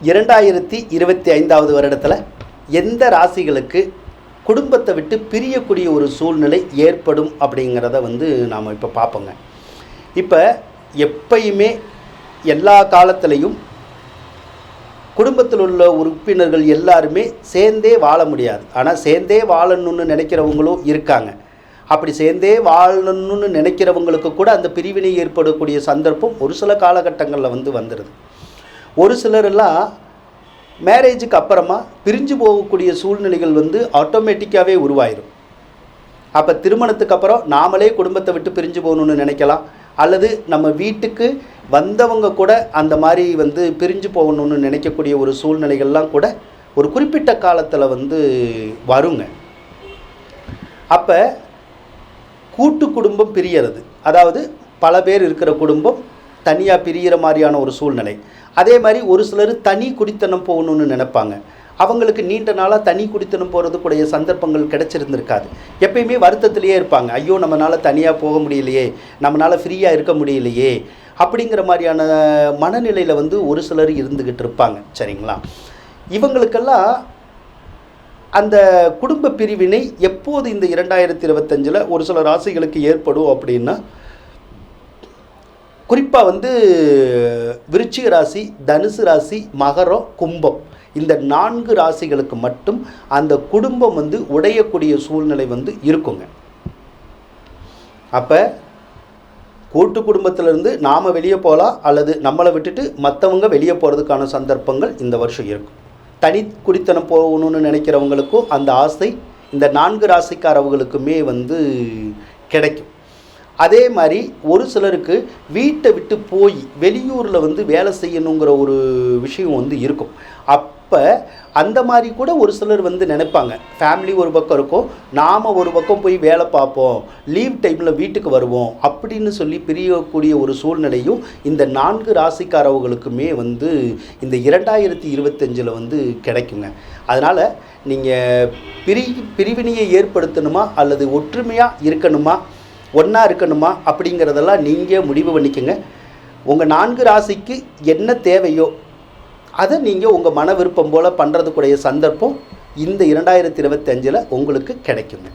இரண்டாயிரத்தி இருபத்தி ஐந்தாவது வருடத்தில் எந்த ராசிகளுக்கு குடும்பத்தை விட்டு பிரியக்கூடிய ஒரு சூழ்நிலை ஏற்படும் அப்படிங்கிறத வந்து நாம் இப்போ பார்ப்போங்க. இப்போ எப்பயுமே எல்லா காலத்துலேயும் குடும்பத்தில் உள்ள உறுப்பினர்கள் எல்லாருமே சேர்ந்தே வாழ முடியாது. ஆனால் சேர்ந்தே வாழணும்னு நினைக்கிறவங்களும் இருக்காங்க. அப்படி சேர்ந்தே வாழணும்னு நினைக்கிறவங்களுக்கு கூட அந்த பிரிவினை ஏற்படக்கூடிய சந்தர்ப்பம் ஒரு சில காலகட்டங்களில் வந்து வந்துடுது ஒரு சிலரெல்லாம் மேரேஜுக்கு அப்புறமா பிரிஞ்சு போகக்கூடிய சூழ்நிலைகள் வந்து ஆட்டோமேட்டிக்காகவே உருவாயிரும். அப்போ திருமணத்துக்கு அப்புறம் நாமளே குடும்பத்தை விட்டு பிரிஞ்சு போகணும்னு நினைக்கலாம். அல்லது நம்ம வீட்டுக்கு வந்தவங்க கூட அந்த மாதிரி வந்து பிரிஞ்சு போகணும்னு நினைக்கக்கூடிய ஒரு சூழ்நிலைகள்லாம் கூட ஒரு குறிப்பிட்ட காலத்தில் வந்து வருங்க. அப்போ கூட்டு குடும்பம் பிரியறது. அதாவது பல பேர் இருக்கிற குடும்பம் தனியாக பிரிகிற மாதிரியான ஒரு சூழ்நிலை. அதே மாதிரி ஒரு சிலர் தனி குடித்தனம் போகணும்னு நினைப்பாங்க. அவங்களுக்கு நீண்ட நாளாக தனி குடித்தனம் போகிறதுக்குடைய சந்தர்ப்பங்கள் கிடச்சிருந்துருக்காது. எப்பயுமே வருத்தத்திலேயே இருப்பாங்க. ஐயோ நம்மளால் தனியாக போக முடியலையே நம்மளால் ஃப்ரீயாக இருக்க முடியலையே அப்படிங்கிற மாதிரியான மனநிலையில் வந்து ஒரு சிலர் இருந்துக்கிட்டு இருப்பாங்க. சரிங்களா? இவங்களுக்கெல்லாம் அந்த குடும்ப பிரிவினை எப்போது இந்த இரண்டாயிரத்தி இருபத்தஞ்சில் ஒரு சில ராசிகளுக்கு ஏற்படும் அப்படின்னா குறிப்பாக வந்து விருச்சிக ராசி தனுசு ராசி மகரம் கும்பம். இந்த நான்கு ராசிகளுக்கு மட்டும் அந்த குடும்பம் வந்து உடையக்கூடிய சூழ்நிலை வந்து இருக்குங்க. அப்போ கூட்டு குடும்பத்திலேருந்து நாம் வெளியே போகலாம் அல்லது நம்மளை விட்டுட்டு மற்றவங்க வெளியே போகிறதுக்கான சந்தர்ப்பங்கள் இந்த வருஷம் இருக்கும். தனி குடித்தனம் போகணும்னு நினைக்கிறவங்களுக்கும் அந்த ஆசை இந்த நான்கு ராசிக்காரவங்களுக்குமே வந்து கிடைக்கும். அதே மாதிரி ஒரு சிலருக்கு வீட்டை விட்டு போய் வெளியூரில் வந்து வேலை செய்யணுங்கிற ஒரு விஷயம் வந்து இருக்கும். அப்போ அந்த மாதிரி கூட ஒரு சிலர் வந்து நினைப்பாங்க. ஃபேமிலி ஒரு பக்கம் இருக்கும். நாம் ஒரு பக்கம் போய் வேலை பார்ப்போம். லீவ் டைமில் வீட்டுக்கு வருவோம் அப்படின்னு சொல்லி பிரியக்கூடிய ஒரு சூழ்நிலையும் இந்த நான்கு ராசிக்காரவங்களுக்குமே வந்து இந்த இரண்டாயிரத்தி இருபத்தஞ்சில் வந்து கிடைக்குங்க. அதனால் நீங்கள் பிரி பிரிவினையை ஏற்படுத்தணுமா அல்லது ஒற்றுமையாக இருக்கணுமா ஒன்றா இருக்கணுமா அப்படிங்கிறதெல்லாம் நீங்கள் முடிவு பண்ணிக்கோங்க. உங்கள் நான்கு ராசிக்கு என்ன தேவையோ அதை நீங்கள் உங்கள் மன விருப்பம் போல் பண்ணுறதுக்குடைய சந்தர்ப்பம் இந்த இரண்டாயிரத்தி இருபத்தஞ்சில் உங்களுக்கு கிடைக்குங்க.